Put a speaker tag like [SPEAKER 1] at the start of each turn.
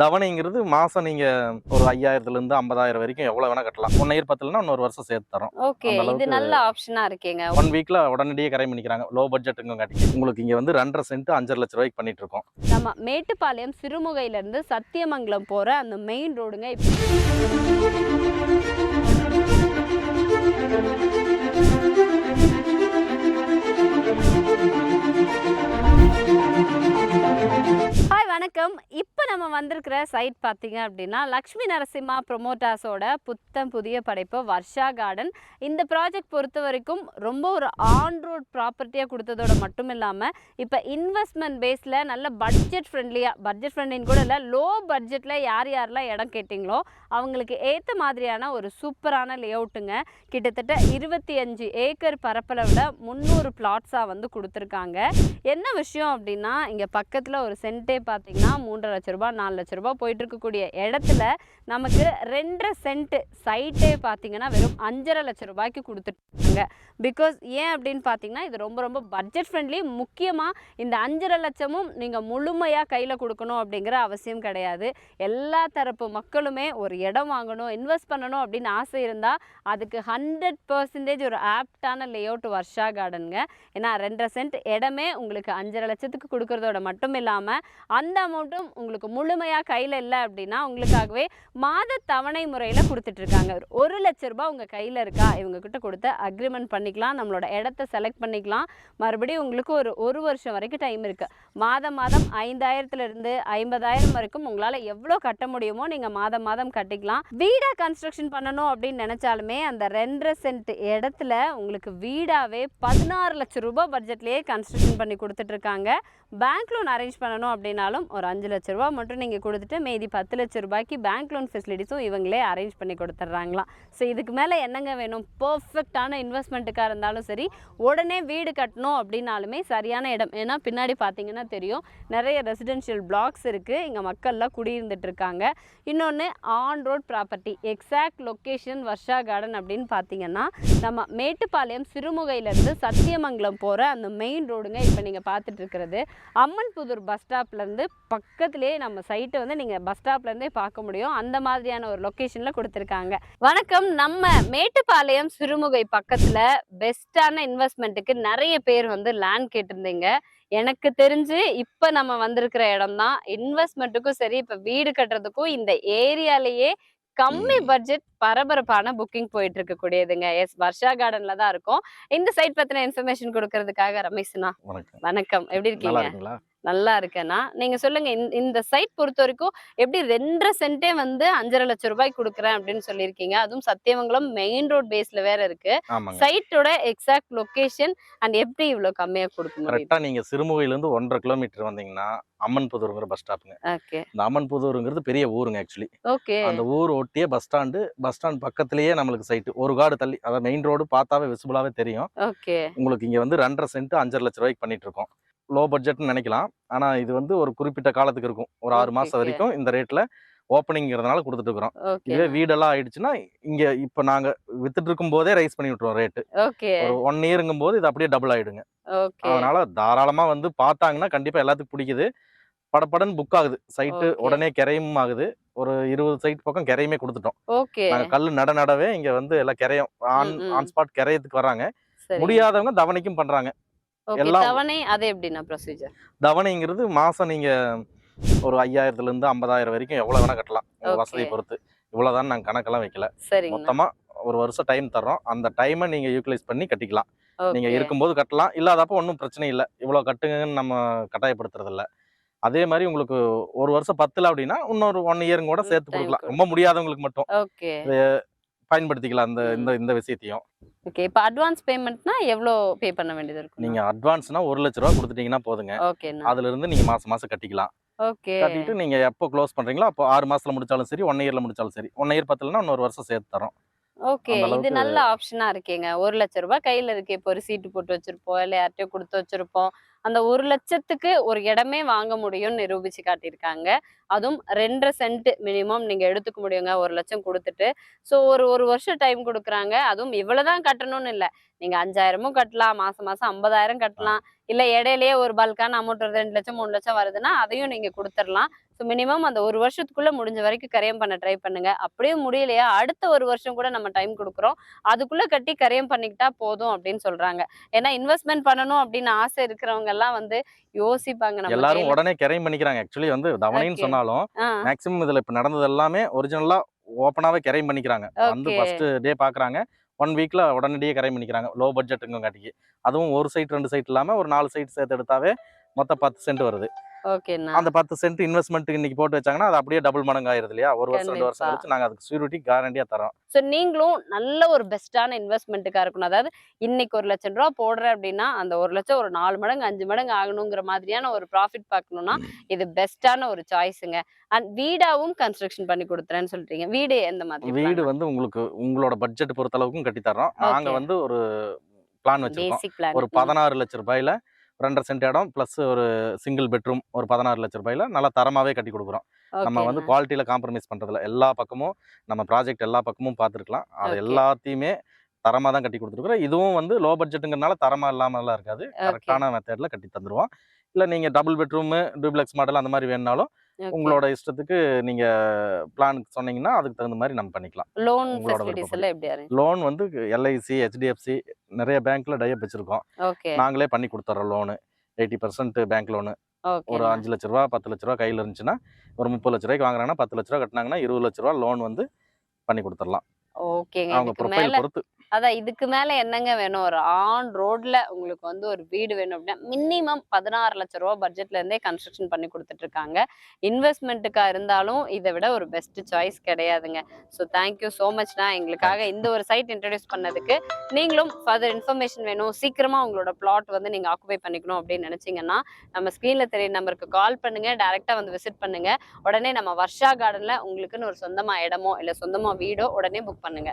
[SPEAKER 1] தவணைங்கிறது மாசம் நீங்க ஒரு ஐயாயிரத்துல இருந்து ஐம்பதாயிரம் வரைக்கும் எவ்வளவு வேணா கட்டலாம். ஒன் இயர் பத்தலன்னா இன்னொரு வருஷம் சேர்த்து தரோம்.
[SPEAKER 2] ஓகே இது நல்ல ஆப்ஷனா இருக்கேங்க.
[SPEAKER 1] ஒன் வீக்ல உடனடியே கரை பண்ணிக்கிறாங்க லோ பட்ஜெட்டுங்க காட்டி உங்களுக்கு இங்க வந்து ரெண்டரை சென்ட் அஞ்சரை லட்ச ரூபாய்க்கு பண்ணிட்டு இருக்கோம்.
[SPEAKER 2] நம்ம மேட்டுப்பாளையம் சிறுமுகையில இருந்து சத்தியமங்கலம் போற அந்த மெயின் ரோடுங்க நம்ம வந்திருக்கிற சைட் பார்த்தீங்க அப்படின்னா லக்ஷ்மி நரசிம்மா ப்ரொமோட்டாஸோட புத்தம் புதிய படைப்பு வர்ஷா கார்டன் இந்த ப்ராஜெக்ட் பொறுத்த வரைக்கும் ரொம்ப ஒரு ஆன் ரோட் ப்ராப்பர்ட்டியாக கொடுத்ததோட மட்டும் இல்லாமல் இப்போ இன்வெஸ்ட்மெண்ட் பேஸில் நல்ல பட்ஜெட் ஃப்ரெண்ட்லியாக பட்ஜெட் ஃப்ரெண்ட்லின்னு கூட இல்லை லோ பட்ஜெட்டில் யார் யாரெல்லாம் இடம் கேட்டிங்களோ அவங்களுக்கு ஏற்ற மாதிரியான ஒரு சூப்பரான லேஅவுட்டுங்க கிட்டத்தட்ட இருபத்தி அஞ்சு ஏக்கர் பரப்பளவில் முந்நூறு பிளாட்ஸாக வந்து கொடுத்துருக்காங்க. என்ன விஷயம் அப்படின்னா இங்கே பக்கத்தில் ஒரு சென்ட்டே பார்த்தீங்கன்னா மூன்றரை லட்ச ரூபாய் நாலு லட்ச ரூபா போயிட்டு இருக்கக்கூடிய இடத்துல நமக்கு ரெண்டரை சென்ட் சைட்டே பார்த்தீங்கன்னா வெறும் அஞ்சரை லட்ச ரூபாய்க்கு கொடுத்துட்ருக்காங்க பிகாஸ் ஏன் அப்படின்னு பார்த்தீங்கன்னா இது ரொம்ப ரொம்ப பட்ஜெட் ஃப்ரெண்ட்லி முக்கியமாக இந்த அஞ்சரை லட்சமும் நீங்கள் முழுமையாக கையில் கொடுக்கணும் அப்படிங்கிற அவசியம் கிடையாது. எல்லா தரப்பு மக்களுமே ஒரு இடம் வாங்கணும் இன்வெஸ்ட் பண்ணணும் அப்படின்னு ஆசை இருந்தால் அதுக்கு ஹண்ட்ரட் பர்சன்டேஜ் ஒரு ஆப்டான லேஅவுட் வர்ஷா கார்டனுங்க ஏன்னா ரெண்டரை சென்ட் இடமே உங்களுக்கு அஞ்சரை லட்சத்துக்கு கொடுக்கறதோட மட்டும் இல்லாமல் அந்த அமௌண்ட்டும் உங்களுக்கு முழுமையாக கையில் இல்லை அப்படின்னா உங்களுக்காகவே மாத தவணை முறையில் கொடுத்துட்ருக்காங்க ஒரு லட்ச ரூபாய் உங்கள் கையில் இருக்கா? இவங்கக்கிட்ட கொடுத்து அக்ரிமெண்ட் பண்ணிக்கலாம். நம்மளோட இடத்த செலக்ட் பண்ணிக்கலாம். மறுபடியும் உங்களுக்கு ஒரு ஒரு வருஷம் வரைக்கும் டைம் இருக்குது மாதம் மாதம் ஐந்தாயிரத்துலேருந்து ஐம்பதாயிரம் வரைக்கும் உங்களால் எவ்வளோ கட்ட முடியுமோ நீங்கள் மாதம் மாதம் கட்டிக்கலாம். வீடாக கன்ஸ்ட்ரக்ஷன் பண்ணணும் அப்படின்னு நினச்சாலுமே அந்த ரெண்டரை சென்ட் இடத்துல உங்களுக்கு வீடாகவே பதினாறு லட்சம் ரூபாய் பட்ஜெட்லேயே கன்ஸ்ட்ரக்ஷன் பண்ணி கொடுத்துட்ருக்காங்க பேங்க் லோன் அரேஞ்ச் பண்ணணும் அப்படின்னாலும் ஒரு அஞ்சு லட்ச ரூபா மட்டும் நீங்கள் கொடுத்துட்டு மீதி பத்து லட்ச ரூபாய்க்கு பேங்க் லோன் ஃபெசிலிட்டிஸும் இவங்களே அரேஞ்ச் பண்ணி கொடுத்துட்றாங்களாம். ஸோ இதுக்கு மேலே என்னங்க வேணும்? பர்ஃபெக்டான இன்வெஸ்ட்மெண்ட்டுக்காக இருந்தாலும் சரி உடனே வீடு கட்டணும் அப்படின்னாலுமே சரியான இடம். ஏன்னா பின்னாடி பார்த்தீங்கன்னா தெரியும் நிறைய ரெசிடென்ஷியல் பிளாக்ஸ் இருக்குது இங்கே மக்கள்லாம் குடியிருந்துட்டு இருக்காங்க. இன்னொன்று on road property exact location Varsha garden அப்படின்னு பார்த்தீங்கன்னா நம்ம மேட்டுப்பாளையம் சிறுமுகையிலேருந்து சத்தியமங்கலம் போகிற அந்த மெயின் ரோடுங்க இப்போ நீங்கள் பார்த்துட்டு இருக்கிறது. அம்மன்புதூர் பஸ் ஸ்டாப்லேருந்து பக்கத்துலேயே நம்ம சைட்டை வந்து நீங்கள் பஸ் ஸ்டாப்லேருந்தே பார்க்க முடியும். அந்த மாதிரியான ஒரு லொக்கேஷனில் கொடுத்துருக்காங்க. வணக்கம். நம்ம மேட்டுப்பாளையம் சிறுமுகை பக்கத்தில் பெஸ்ட்டான இன்வெஸ்ட்மெண்ட்டுக்கு நிறைய பேர் வந்து லேண்ட் கேட்டிருந்தீங்க. எனக்கு தெரிஞ்சு இப்போ நம்ம வந்திருக்கிற இடம் தான் இன்வெஸ்ட்மெண்ட்டுக்கும் சரி இப்போ வீடு கட்டுறதுக்கும் இந்த ஏரியாலேயே கம்மி பட்ஜெட் பரபரப்பான புக்கிங் போயிட்டு இருக்கக்கூடியதுங்க எஸ் வர்ஷா கார்டன்ல தான் இருக்கும். இந்த சைட் பத்தின இன்ஃபர்மேஷன் கொடுக்கறதுக்காக ரமேஷ்னா
[SPEAKER 1] வணக்கம்.
[SPEAKER 2] எப்படி இருக்கீங்க?
[SPEAKER 1] இருக்குங்களா?
[SPEAKER 2] நல்லா இருக்கேனா நீங்க சொல்லுங்க இந்த- சைட் பொறுத்த வரைக்கும் எப்படி ரெண்டரை சென்ட்டே வந்து அஞ்சரை லட்சம் ரூபாய்க்கு கொடுக்குறேன் அப்படின்னு சொல்லியிருக்கீங்க. அதுவும் சத்தியமங்கலம் மெயின் ரோட் பேஸ்ல வேற இருக்கு. சைட்டோட எக்ஸாக்ட் லொகேஷன் அண்ட் எப்படி இவ்வளவு கம்மியா கொடுக்க
[SPEAKER 1] கரெக்டா நீங்க சிறுமுகையில இருந்து ஒன்றரை கிலோமீட்டர் வந்தீங்கன்னா அம்மன் புதூருங்கிற பஸ் ஸ்டாப்புங்க.
[SPEAKER 2] ஓகே.
[SPEAKER 1] இந்த அம்மன் புதூருங்கிறது பெரிய ஊருங்க ஆக்சுவலி.
[SPEAKER 2] ஓகே.
[SPEAKER 1] அந்த ஊர் ஒட்டியே பஸ் ஸ்டாண்டு பஸ் ஸ்டாண்ட் பக்கத்துலயே நம்மளுக்கு சைட்டு. ஒரு காடு தள்ளி அதாவது மெயின் ரோடு பார்த்தாவே விசிபிளாவே தெரியும்.
[SPEAKER 2] ஓகே.
[SPEAKER 1] உங்களுக்கு இங்க வந்து ரெண்டரை சென்ட் அஞ்சரை லட்ச ரூபாய்க்கு பண்ணிட்டு இருக்கோம். லோ பட்ஜெட்னு நினைக்கலாம். ஆனா இது வந்து ஒரு குறிப்பிட்ட காலத்துக்கு இருக்கும். ஒரு ஆறு
[SPEAKER 2] okay.
[SPEAKER 1] வரைக்கும் இந்த ரேட்ல ஓப்பனிங்கிறதுனால கொடுத்துட்டு இருக்கிறோம் இதுவே வீடெல்லாம் ஆயிடுச்சுன்னா இங்க இப்ப நாங்க வித்துட்டு இருக்கும் போதே ரைஸ் பண்ணி விட்டுருவோம் ரேட்டு. ஒரு ஒன் இயருங்கும் போது இது அப்படியே டபுள் ஆயிடுங்க. அதனால தாராளமா வந்து பார்த்தாங்கன்னா கண்டிப்பா எல்லாத்துக்கும் பிடிக்குது. படப்படன்னு புக் ஆகுது. சைட்டு. உடனே கிரையும் ஆகுது. ஒரு இருபது சைட் பக்கம் கிரையுமே கொடுத்துட்டோம்.
[SPEAKER 2] ஓகே.
[SPEAKER 1] நாங்க கல்லு நட நடவே இங்க வந்து எல்லாம் கிரையும். ஆன். ஆன் ஸ்பாட் கிரையத்துக்கு வராங்க. முடியாதவங்க தவணைக்கும் பண்றாங்க. எல்லாம்
[SPEAKER 2] தவணை அது எப்படின்னா ப்ரொசீஜர்
[SPEAKER 1] தவணைங்கிறது மாசம் நீங்க ஒரு ஐயாயிரத்துல இருந்து ஐம்பதாயிரம் வரைக்கும் எவ்வளவு வேணா கட்டலாம் உங்க. வசதியை பொறுத்து. இவ்வளவுதான் நாங்க கணக்கெல்லாம் வைக்கல. மொத்தமா ஒரு வருஷம் டைம் தர்றோம். அந்த டைமை நீங்க யூட்டிலைஸ் பண்ணி கட்டிக்கலாம். நீங்க இருக்கும்போது கட்டலாம். இல்லாதப்போ ஒன்றும் பிரச்சனை இல்லை. இவ்வளவு கட்டுங்கன்னு நம்ம கட்டாயப்படுத்துறது இல்ல. அதே மாதிரி உங்களுக்கு ஒரு வருஷம் பத்துல அப்படின்னா இன்னொரு ஒன் இயரும் கூட சேர்த்து கொடுக்கலாம்.
[SPEAKER 2] கொடு-
[SPEAKER 1] ரொம்ப முடியாதவங்களுக்கு மட்டும். பயன்படுத்திக்கலாம் அந்த. இந்த இந்த விஷயத்தையும்.
[SPEAKER 2] ஓகே இப்போ அட்வான்ஸ் பேமெண்ட்னா எவ்வளோ பே பண்ண வேண்டியது இருக்கும்?
[SPEAKER 1] நீங்க அட்வான்ஸ்னா ஒரு லட்ச ரூபா கொடுத்துட்டீங்கன்னா போதுங்க.
[SPEAKER 2] ஓகேண்ணா.
[SPEAKER 1] அதுல இருந்து நீங்க மாசம் மாசம் கட்டிக்கலாம்.
[SPEAKER 2] ஓகே.
[SPEAKER 1] கட்டிட்டு நீங்க எப்போ க்ளோஸ் பண்றீங்களோ அப்போ ஆறு மாசத்துல முடிச்சாலும் சரி ஒன் இயர்ல முடிச்சாலும் சரி. ஒன் இயர் பத்தலன்னா இன்னொரு வருஷம் சேர்த்து தரோம்.
[SPEAKER 2] ஓகே இது நல்ல ஆப்ஷனா இருக்கேங்க. ஒரு லட்ச ரூபாய் கையில இருக்கு. இப்போ ஒரு சீட்டு போட்டு வச்சிருப்போம் இல்ல யார்கிட்டயோ கொடுத்து வச்சிருப்போம். அந்த ஒரு லட்சத்துக்கு ஒரு இடமே வாங்க முடியும்னு நிரூபிச்சு காட்டியிருக்காங்க. அதுவும் ரெண்டரை சென்ட் மினிமம் நீங்க எடுத்துக்க முடியுங்க ஒரு லட்சம் கொடுத்துட்டு. ஸோ ஒரு ஒரு வருஷம் டைம் கொடுக்குறாங்க. அதுவும் இவ்வளவுதான் கட்டணும்னு இல்லை. நீங்க அஞ்சாயிரமும் கட்டலாம் மாசம் மாசம் ஐம்பதாயிரம் கட்டலாம். இல்ல இடையிலேயே ஒரு பல்கான அமௌண்ட் ஒரு ரெண்டு லட்சம் மூணு லட்சம் வருதுன்னா அதையும் நீங்க கொடுத்துடலாம். ஸோ மினிமம் அந்த ஒரு வருஷத்துக்குள்ள முடிஞ்ச வரைக்கும் கரையம் பண்ண ட்ரை பண்ணுங்க. அப்படியே முடியலையா? அடுத்த ஒரு வருஷம் கூட நம்ம டைம் கொடுக்குறோம். அதுக்குள்ள கட்டி கரையம் பண்ணிக்கிட்டா போதும் அப்படின்னு சொல்றாங்க. ஏன்னா இன்வெஸ்ட்மெண்ட் பண்ணணும் அப்படின்னு ஆசை இருக்கிறவங்க எல்லாம் வந்து யோசிப்பாங்க நம்ம
[SPEAKER 1] எல்லாரும் உடனே கிரைம் பண்ணிக்கிறாங்க. ஆக்சுவலி வந்து தவணைன்னு. சொன்னாலும் மேக்ஸிமம் இதுல இப்ப நடந்தது எல்லாமே ஒரிஜினலா ஓப்பனாவே கிரைம் பண்ணிக்கிறாங்க. வந்து. ஃபர்ஸ்ட் டே பாக்குறாங்க. ஒன் வீக்ல உடனடியே கிரைம் பண்ணிக்கிறாங்க. லோ பட்ஜெட்டுங்க காட்டிக்கு அதுவும் ஒரு சைட் ரெண்டு சைட் இல்லாம ஒரு நாலு சைட் சேர்த்து எடுத்தாவே மொத்தம் பத்து சென்ட் வருது. அந்த பத்து சென்ட் இன்வெஸ்ட்மெண்ட்டுக்கு இன்னைக்கு போட்டு வச்சாங்கன்னா அது அப்படியே டபுள் மடங்கு ஆயிருது இல்லையா ஒரு வருஷம் ரெண்டு வருஷம். கழிச்சு நாங்க அதுக்கு சியூரிட்டி கேரண்டியா தரோம்.
[SPEAKER 2] ஸோ நீங்களும் நல்ல ஒரு பெஸ்ட்டான இன்வெஸ்ட்மெண்ட்டுக்காக இருக்கணும். அதாவது இன்னைக்கு ஒரு லட்சம் ரூபா போடுறேன் அப்படின்னா அந்த ஒரு லட்சம் ஒரு நாலு மடங்கு அஞ்சு மடங்கு ஆகணுங்கிற மாதிரியான ஒரு ப்ராஃபிட் பார்க்கணும்னா இது பெஸ்ட்டான ஒரு சாய்ஸுங்க அண்ட் வீடாவும் கன்ஸ்ட்ரக்ஷன் பண்ணி கொடுத்துறேன்னு சொல்லிட்டீங்க வீடு எந்த மாதிரி
[SPEAKER 1] வீடு வந்து உங்களுக்கு உங்களோட பட்ஜெட் பொறுத்த அளவுக்கும் கட்டி தர்றோம் நாங்க. வந்து ஒரு பிளான் வச்சிருக்கோம். ஒரு பதினாறு லட்ச ரூபாயில ரெண்டரை சென்ட் இடம் ப்ளஸ் ஒரு சிங்கிள் பெட்ரூம் ஒரு பதினாறு லட்ச ரூபாயில நல்லா தரமாவே கட்டி கொடுக்குறோம். நம்ம வந்து குவாலிட்டியில காம்ப்ரமைஸ் பண்றதில்ல. எல்லா பக்கமும் நம்ம ப்ராஜெக்ட் எல்லா பக்கமும் பார்த்துருக்கலாம். அது. எல்லாத்தையுமே தரமா தான் கட்டி கொடுத்துருக்குறோம். இதுவும் வந்து லோ பட்ஜெட்டுங்கிறனால தரமா இல்லாமலாம் இருக்காது. கரெக்டான மெத்தட்ல கட்டி தந்துருவோம். இல்ல நீங்க டபுள் பெட்ரூம் டூப்ளெக்ஸ் மாடல் அந்த மாதிரி வேணுனாலும் உங்களோட இஷ்டத்துக்கு நீங்க பிளான் சொன்னீங்கன்னா அதுக்கு தகுந்த மாதிரி நம்ம பண்ணிக்கலாம்.
[SPEAKER 2] லோன்
[SPEAKER 1] லோன் வந்து எல்ஐசி ஹெச்டிஎஃப்சி நிறைய பேங்க்ல டைப் வச்சிருக்கோம். நாங்களே பண்ணி கொடுத்துட்றோம் loan. Eighty percent bank loan. ஒரு அஞ்சு லட்ச ரூபா பத்து லட்ச ரூபா கையில் இருந்துச்சுன்னா ஒரு முப்பது லட்ச ரூபாய்க்கு வாங்குறாங்கன்னா பத்து லட்ச ரூபா கட்டினாங்கன்னா இருபது லட்ச ரூபா லோன் வந்து பண்ணி கொடுத்துடலாம். அவங்க ப்ரொஃபைல் பொறுத்து.
[SPEAKER 2] அதான் இதுக்கு மேல என்னங்க வேணும்? ஒரு ஆன் ரோட்ல உங்களுக்கு வந்து ஒரு வீடு வேணும் அப்படின்னா மினிமம் பதினாறு லட்ச ரூபா பட்ஜெட்ல இருந்தே கன்ஸ்ட்ரக்ஷன் பண்ணி கொடுத்துட்டு இருக்காங்க இன்வெஸ்ட்மெண்ட்டுக்கா இருந்தாலும் இதை விட ஒரு பெஸ்ட் சாய்ஸ் கிடையாதுங்க. ஸோ தேங்க்யூ ஸோ மச்னா எங்களுக்காக இந்த ஒரு சைட் இன்ட்ரடியூஸ் பண்ணதுக்கு நீங்களும் ஃபர்தர் இன்ஃபர்மேஷன் வேணும் சீக்கிரமா உங்களோட பிளாட் வந்து நீங்க ஆக்குபை பண்ணிக்கணும் அப்படின்னு நினைச்சீங்கன்னா நம்ம ஸ்க்ரீன்ல தெரிய நம்பருக்கு கால் பண்ணுங்க டைரக்டா வந்து விசிட் பண்ணுங்க. உடனே நம்ம வர்ஷா கார்டன்ல உங்களுக்குன்னு ஒரு சொந்தமா இடமோ இல்ல சொந்தமா வீடோ உடனே புக் பண்ணுங்க.